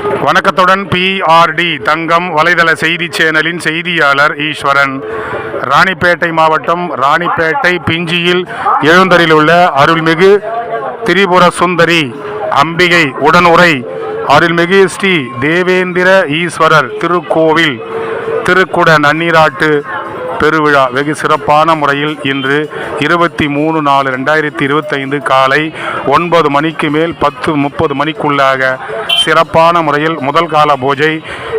வணக்கத்துடன் பிஆர்டி தங்கம் வலைதள செய்தி சேனலின் செய்தியாளர் ஈஸ்வரன். ராணிப்பேட்டை மாவட்டம் ராணிப்பேட்டை பிஞ்சியில் எழுந்தரில் உள்ள அருள்மிகு திரிபுர சுந்தரி அம்பிகை உடனுரை அருள்மிகு ஸ்ரீ தேவேந்திர ஈஸ்வரர் திருக்கோவில் திருக்குட நன்னீராட்டு பெருவிழா வெகு சிறப்பான முறையில் இன்று இருபத்தி மூணு நாலு ரெண்டாயிரத்தி இருபத்தைந்து காலை ஒன்பது மணிக்கு மேல் பத்து முப்பது மணிக்குள்ளாக சிறப்பான முறையில் முதல் கால பூஜை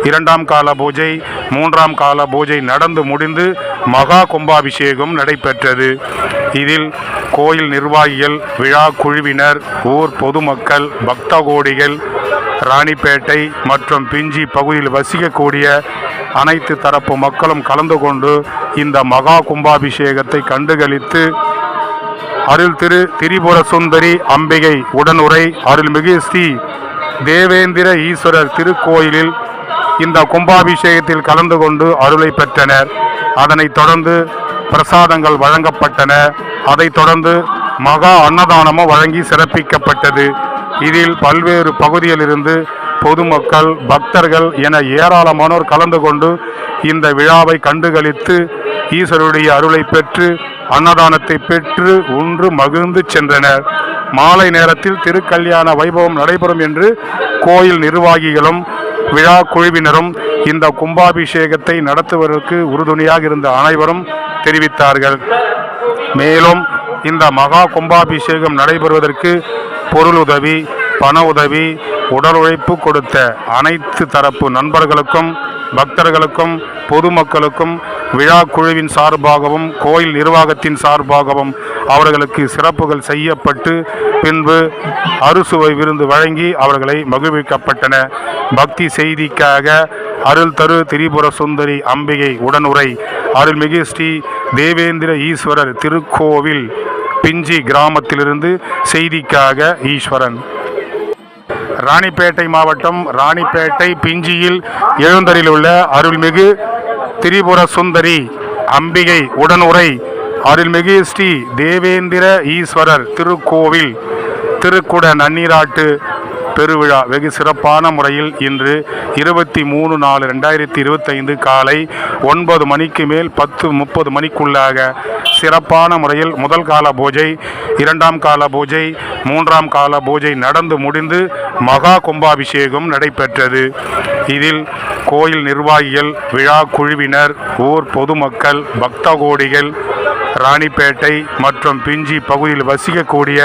இரண்டாம் கால பூஜை மூன்றாம் கால பூஜை நடந்து முடிந்து மகா கும்பாபிஷேகம் நடைபெற்றது. இதில் கோயில் நிர்வாகிகள் விழா குழுவினர் ஊர் பொதுமக்கள் பக்த கோடிகள் ராணிப்பேட்டை மற்றும் பிஞ்சி பகுதியில் வசிக்கக்கூடிய அனைத்து தரப்பு மக்களும் கலந்து கொண்டு இந்த மகா கும்பாபிஷேகத்தை கண்டுகளித்து அருள் திரு திரிபுர சுந்தரி அம்பிகை உடனுரை அருள்மிகு ஸ்ரீ தேவேந்திர ஈஸ்வரர் திருக்கோயிலில் இந்த கும்பாபிஷேகத்தில் கலந்து கொண்டு அருளை பெற்றனர். அதனைத் தொடர்ந்து பிரசாதங்கள் வழங்கப்பட்டன. அதைத் தொடர்ந்து மகா அன்னதானமும் வழங்கி சிறப்பிக்கப்பட்டது. இதில் பல்வேறு பகுதியிலிருந்து பொதுமக்கள் பக்தர்கள் என ஏராளமானோர் கலந்து கொண்டு இந்த விழாவை கண்டுகளித்து ஈஸ்வருடைய அருளை பெற்று அன்னதானத்தை பெற்று உன்று மகிழ்ந்து சென்றனர். மாலை நேரத்தில் திருக்கல்யாண வைபவம் நடைபெறும் என்று கோயில் நிர்வாகிகளும் விழா குழுவினரும் இந்த கும்பாபிஷேகத்தை நடத்துவதற்கு உறுதுணையாக இருந்த அனைவரும் தெரிவித்தார்கள். மேலும் இந்த மகா கும்பாபிஷேகம் நடைபெறுவதற்கு பொருளுதவி பண உதவி உடல் உழைப்பு கொடுத்த அனைத்து தரப்பு நண்பர்களுக்கும் பக்தர்களுக்கும் பொதுமக்களுக்கும் விழா குழுவின் சார்பாகவும் கோயில் நிர்வாகத்தின் சார்பாகவும் அவர்களுக்கு சிறப்புகள் செய்யப்பட்டு பின்பு அறுசுவை விருந்து வழங்கி அவர்களை மகிழ்விக்கப்பட்டன. பக்தி செய்திக்காக அருள் தரு திரிபுர சுந்தரி அம்பிகை உடனுரை. அருள்மிகு ஸ்ரீ தேவேந்திர ஈஸ்வரர் திருக்கோவில் பிஞ்சி கிராமத்திலிருந்து செய்திக்காக ஈஸ்வரன். ராணிப்பேட்டை மாவட்டம் ராணிப்பேட்டை பிஞ்சியில் எழுந்தரில் உள்ள அருள்மிகு திரிபுர சுந்தரி அம்பிகை உடனுரை அருள்மிகு ஸ்ரீ தேவேந்திர ஈஸ்வரர் திருக்கோவில் திருக்குட நன்னீராட்டு பெருவிழா வெகு சிறப்பான முறையில் இன்று இருபத்தி மூணு நாலு ரெண்டாயிரத்தி இருபத்தைந்து காலை ஒன்பது மணிக்கு மேல் பத்து முப்பது மணிக்குள்ளாக சிறப்பான முறையில் முதல் கால பூஜை இரண்டாம் கால பூஜை மூன்றாம் கால பூஜை நடந்து முடிந்து மகா கும்பாபிஷேகம் நடைபெற்றது. இதில் கோயில் நிர்வாகிகள் விழா குழுவினர் ஊர் பொதுமக்கள் பக்த கோடிகள் ராணிப்பேட்டை மற்றும் பிஞ்சி பகுதியில் வசிக்கக்கூடிய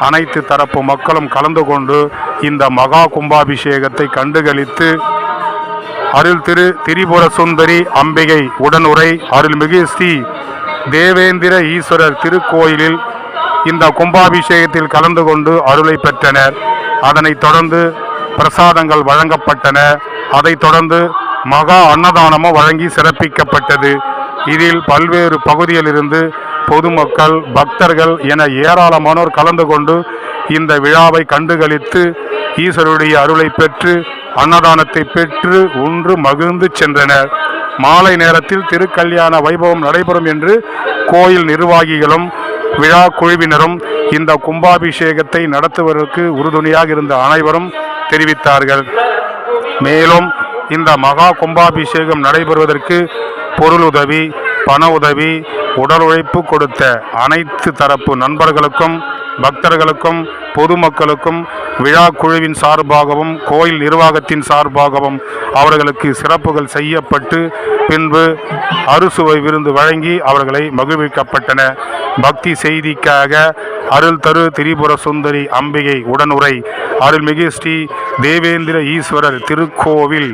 அனைத்து தரப்பு மக்களும் கலந்து கொண்டு இந்த மகா கும்பாபிஷேகத்தை கண்டுகளித்து அருள் திரு திரிபுர சுந்தரி அம்பிகை உடனுரை அருள்மிகு ஸ்ரீ தேவேந்திர ஈஸ்வரர் திருக்கோயிலில் இந்த கும்பாபிஷேகத்தில் கலந்து கொண்டு அருளை பெற்றனர். அதனைத் தொடர்ந்து பிரசாதங்கள் வழங்கப்பட்டன. அதைத் தொடர்ந்து மகா அன்னதானமும் வழங்கி சிறப்பிக்கப்பட்டது. இதில் பல்வேறு பகுதியிலிருந்து பொதுமக்கள் பக்தர்கள் என ஏராளமானோர் கலந்து கொண்டு இந்த விழாவை கண்டுகளித்து ஈஸ்வருடைய அருளை பெற்று அன்னதானத்தை பெற்று உன்று மகிழ்ந்து சென்றனர். மாலை நேரத்தில் திருக்கல்யாண வைபவம் நடைபெறும் என்று கோயில் நிர்வாகிகளும் விழா குழுவினரும் இந்த கும்பாபிஷேகத்தை நடத்துவதற்கு உறுதுணையாக இருந்த அனைவரும் தெரிவித்தார்கள். மேலும் இந்த மகா கும்பாபிஷேகம் நடைபெறுவதற்கு பொருளுதவி பண உதவி உடல் உழைப்பு கொடுத்த அனைத்து தரப்பு நண்பர்களுக்கும் பக்தர்களுக்கும் பொதுமக்களுக்கும் விழா குழுவின் சார்பாகவும் கோயில் நிர்வாகத்தின் சார்பாகவும் அவர்களுக்கு சிறப்புகள் செய்யப்பட்டு பின்பு அறுசுவை விருந்து வழங்கி அவர்களை மகிழ்விக்கப்பட்டன. பக்தி செய்திக்காக அருள் தரு திரிபுர சுந்தரி அம்பிகை உடனுரை அருள்மிகு ஸ்ரீ தேவேந்திர ஈஸ்வரர் திருக்கோவில்.